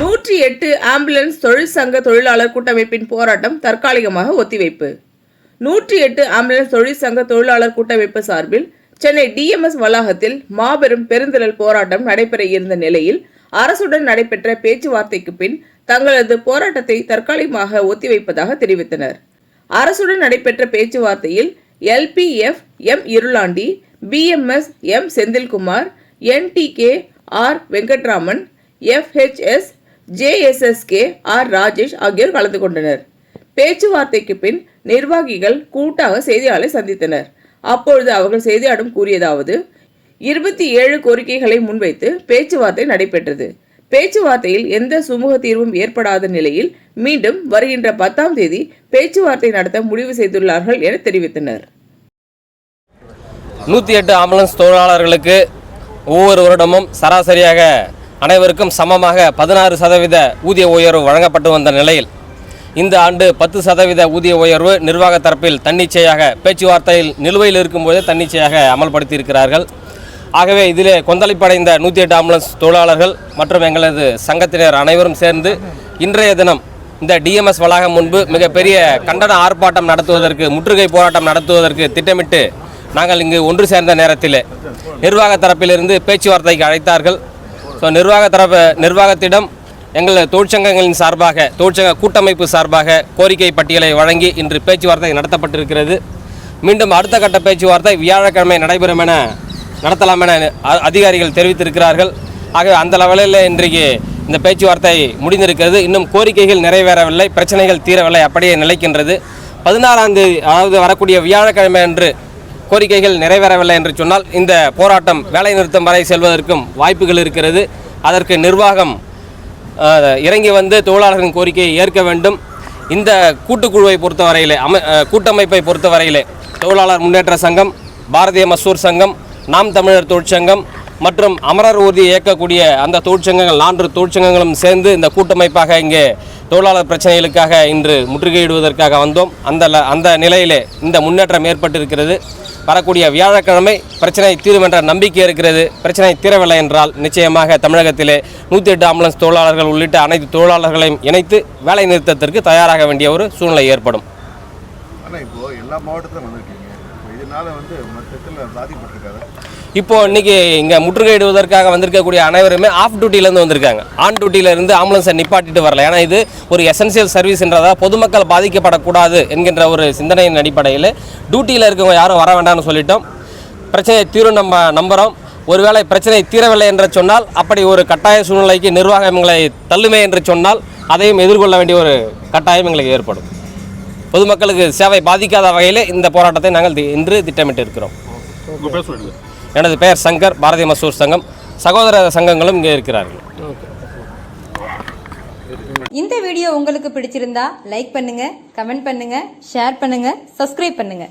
நூற்றி எட்டு ஆம்புலன்ஸ் தொழிற்சங்க தொழிலாளர் கூட்டமைப்பின் போராட்டம் தற்காலிகமாக ஒத்திவைப்பு. நூற்றி எட்டு ஆம்புலன்ஸ் தொழிற்சங்க தொழிலாளர் கூட்டமைப்பு சார்பில் சென்னை டிஎம்எஸ் வளாகத்தில் மாபெரும் பெருந்திரள் போராட்டம் நடைபெற இருந்த நிலையில் அரசுடன் நடைபெற்ற பேச்சுவார்த்தைக்கு பின் தங்களது போராட்டத்தை தற்காலிகமாக ஒத்திவைப்பதாக தெரிவித்தனர். அரசுடன் நடைபெற்ற பேச்சுவார்த்தையில் LPF M Irulandi BMS M Senthilkumar NTK R Venkatraman FHS JSSK R Rajesh ஆகியோர் கலந்து கொண்டனர். பேச்சுவார்த்தைக்கு பின் நிர்வாகிகள் கூட்டாக செய்தியாளரை சந்தித்தனர். அப்பொழுது அவர்கள் செய்தியாளரும் கூறியதாவது இருபத்தி ஏழு கோரிக்கைகளை முன்வைத்து பேச்சுவார்த்தை நடைபெற்றது. பேச்சுவார்த்தையில் எந்த சுமூக தீர்வும் ஏற்படாத நிலையில் மீண்டும் வருகின்ற பத்தாம் தேதி பேச்சுவார்த்தை நடத்த முடிவு செய்துள்ளார்கள் என தெரிவித்தனர். நூற்றி எட்டு ஆம்புலன்ஸ் தொழிலாளர்களுக்கு ஒவ்வொரு வருடமும் சராசரியாக அனைவருக்கும் சமமாக பதினாறு சதவீத ஊதிய உயர்வு வழங்கப்பட்டு வந்த நிலையில் இந்த ஆண்டு பத்து சதவீத ஊதிய உயர்வு நிர்வாக தரப்பில் தன்னிச்சையாக பேச்சுவார்த்தையில் நிலுவையில் இருக்கும்போதே தன்னிச்சையாக அமல்படுத்தியிருக்கிறார்கள். ஆகவே இதிலே கொந்தளிப்படைந்த நூற்றி எட்டு ஆம்புலன்ஸ் தொழிலாளர்கள் மற்றும் எங்களது சங்கத்தினர் அனைவரும் சேர்ந்து இன்றைய தினம் இந்த டிஎம்எஸ் வளாகம் முன்பு மிகப்பெரிய கண்டன ஆர்ப்பாட்டம் நடத்துவதற்கு முற்றுகை போராட்டம் நடத்துவதற்கு திட்டமிட்டு நாங்கள் இங்கு ஒன்று சேர்ந்த நேரத்தில் நிர்வாக தரப்பிலிருந்து பேச்சுவார்த்தைக்கு அழைத்தார்கள். ஸோ நிர்வாக தரப்பு நிர்வாகத்திடம் எங்கள் தொழிற்சங்கங்களின் சார்பாக தொழிற்சங்க கூட்டமைப்பு சார்பாக கோரிக்கை பட்டியலை வழங்கி இன்று பேச்சுவார்த்தை நடத்தப்பட்டிருக்கிறது. மீண்டும் அடுத்த கட்ட பேச்சுவார்த்தை வியாழக்கிழமை நடைபெறும் என நடத்தலாம் என அ- அதிகாரிகள் தெரிவித்திருக்கிறார்கள். ஆகவே அந்த லெவலில் இன்றைக்கு இந்த பேச்சுவார்த்தை முடிந்திருக்கிறது. இன்னும் கோரிக்கைகள் நிறைவேறவில்லை பிரச்சனைகள் தீரவில்லை அப்படியே நிலைக்கின்றது. பதினாறாம் தேதி அதாவது வரக்கூடிய வியாழக்கிழமை அன்று கோரிக்கைகள் நிறைவேறவில்லை என்று சொன்னால் இந்த போராட்டம் வேலை நிறுத்தம் வரை செல்வதற்கும் வாய்ப்புகள் இருக்கிறது. அதற்கு நிர்வாகம் இறங்கி வந்து தொழிலாளர்களின் கோரிக்கையை ஏற்க வேண்டும். இந்த கூட்டுக்குழுவை பொறுத்தவரையிலே அமை கூட்டமைப்பை பொறுத்தவரையிலே தொழிலாளர் முன்னேற்ற சங்கம் பாரதிய மசூர் சங்கம் நாம் தமிழர் தொழிற்சங்கம் மற்றும் அமரர் ஊர்தி இயக்கக்கூடிய அந்த தொழிற்சங்கங்கள் நான்கு தொழிற்சங்கங்களும் சேர்ந்து இந்த கூட்டமைப்பாக இங்கே தொழிலாளர் பிரச்சனைகளுக்காக இன்று முற்றுகையிடுவதற்காக வந்தோம். அந்த அந்த நிலையிலே இந்த முன்னேற்றம் ஏற்பட்டிருக்கிறது. வரக்கூடிய வியாழக்கிழமை பிரச்சனை தீரும் என்ற நம்பிக்கை இருக்கிறது. பிரச்சனை தீரவில்லை என்றால் நிச்சயமாக தமிழகத்திலே நூற்றி எட்டு ஆம்புலன்ஸ் தொழிலாளர்கள் உள்ளிட்ட அனைத்து தொழிலாளர்களையும் இணைத்து வேலை நிறுத்தத்திற்கு தயாராக வேண்டிய ஒரு சூழ்நிலை ஏற்படும். ஆனால் இப்போ எல்லா மாவட்டத்திலும் வந்திருக்கீங்க. இதனால வந்து மொத்தத்தில் பாதிப்பட்டிருக்காரு இப்போ இன்னைக்கு இங்கே முற்றுகையிடுவதற்காக வந்திருக்கக்கூடிய அனைவருமே ஆஃப் டியூட்டிலேருந்து வந்திருக்காங்க. ஆன் டியூட்டியிலேருந்து ஆம்புலன்ஸை நிப்பாட்டிட்டு வரல. ஏன்னா இது ஒரு எசென்சியல் சர்வீஸ்ன்றதா பொதுமக்கள் பாதிக்கப்படக்கூடாது என்கின்ற ஒரு சிந்தனையின் அடிப்படையில் டியூட்டியில் இருக்கவங்க யாரும் வர வேண்டாம்னு சொல்லிட்டோம். பிரச்சனையை தீரும் நம்ம நம்புகிறோம் ஒருவேளை பிரச்சனை தீரவில்லை என்று சொன்னால் அப்படி ஒரு கட்டாய சூழ்நிலைக்கு நிர்வாகம் எங்களை தள்ளுமே என்று சொன்னால் அதையும் எதிர்கொள்ள வேண்டிய ஒரு கட்டாயம் எங்களுக்கு ஏற்படும். பொதுமக்களுக்கு சேவை பாதிக்காத வகையில் இந்த போராட்டத்தை நாங்கள் இன்று திட்டமிட்டு இருக்கிறோம் எனது பெயர் சங்கர் பாரதிய மசூர் சங்கம். சகோதர சங்கங்களும் இங்கே இருக்கிறார்கள். இந்த வீடியோ உங்களுக்கு பிடிச்சிருந்தா லைக் பண்ணுங்க கமெண்ட் பண்ணுங்க ஷேர் பண்ணுங்க சப்ஸ்கிரைப் பண்ணுங்க.